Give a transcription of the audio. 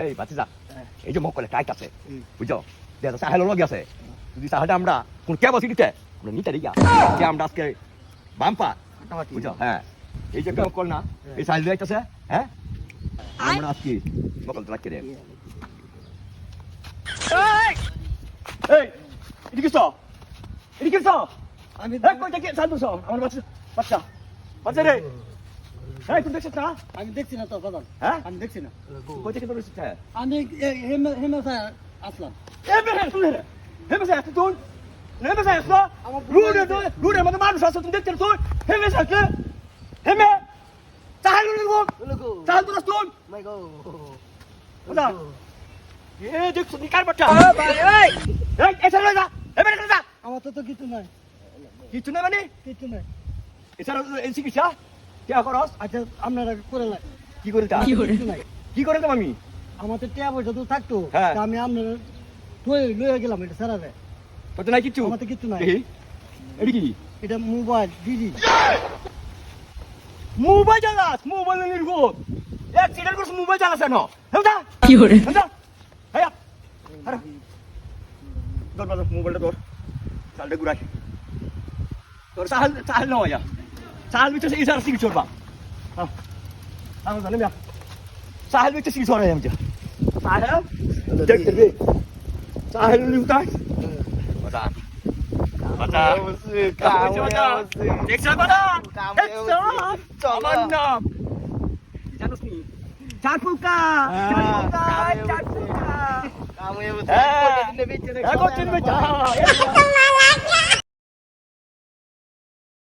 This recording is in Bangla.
এই বাতিজা হ্যাঁ। এই যে মকলে টাইট আছে হুম। বুঝছো দেখা সাহেল লগে আছে যদি সাহেলটা আমরা কোন কে বসি দিতে আমরা নিতে দিই যে আমরা আজকে বাম্পা ফাটাফাটি বুঝছো হ্যাঁ এই যে কেউ কল না এই সাহেল যাইতেছে হ্যাঁ আমরা আজকে মকল তো রাখতে এই এই এদিকে সো এদিকে সো আমি এই কই থেকে সাহেল বসো আমার বাচ্চা বাচ্চা বাচ্চা রে এই তুমি দেখছিস না? আমি দেখছি না তো বাদাম হ্যাঁ? আমি দেখছি না। কই থেকে তোর এসেছে আমি হেমে হেমে আসলাম। Hemmes তুই Hemmes তুই Hemmes তো রুডে তো রুডে মানে মানুষ আছে তুমি দেখতে তুই? Hemmes আছে হেমে? চাল লুকো চাল তো তুই। মাই গো। বুঝা এ দেখ তুমি কার বাচ্চা? এই এই এসে যা। হেমে করে যা। আমার তো তো কিছু নাই। কিছু না মানে? কিছু নাই। এছাড়া এই চিকিৎসা কে করস আচ্ছা আপনারা করে নাই কি করে তা? কি করে? আমি আমার তো টিয়া পয়সা তো থাকতো হ্যাঁ। আমি আপনার লয়ে গেলাম এটা সারা রে তোতে নাই কিছু আমার তো কিচ্ছু নাই। এডি কি? এটা মোবাইল দিদি মোবাইল চালাস মোবাইল নির্গো। অ্যাক্সিডেন্ট করছ মোবাইল চালাস কেন? হেউদা কি করে? হেয়া আরে। দর দর মোবাইলটা দর চালটা ঘুরাই। তোর চাল চাল না হইয়া চাল বিচ এই সারা সিগি চড়বা হ্যাঁ আমি জানি মিয়া চাল বিচ সিগি চড়াই আমি চাল দেখ দেখ চাল লিউটা বাজা বাজা বাজা দেখছ বাজা দেখছ আমার নাম জানোস নি চারপুকা চারপুকা চারপুকা হ্যাঁ এখন চিনবে চা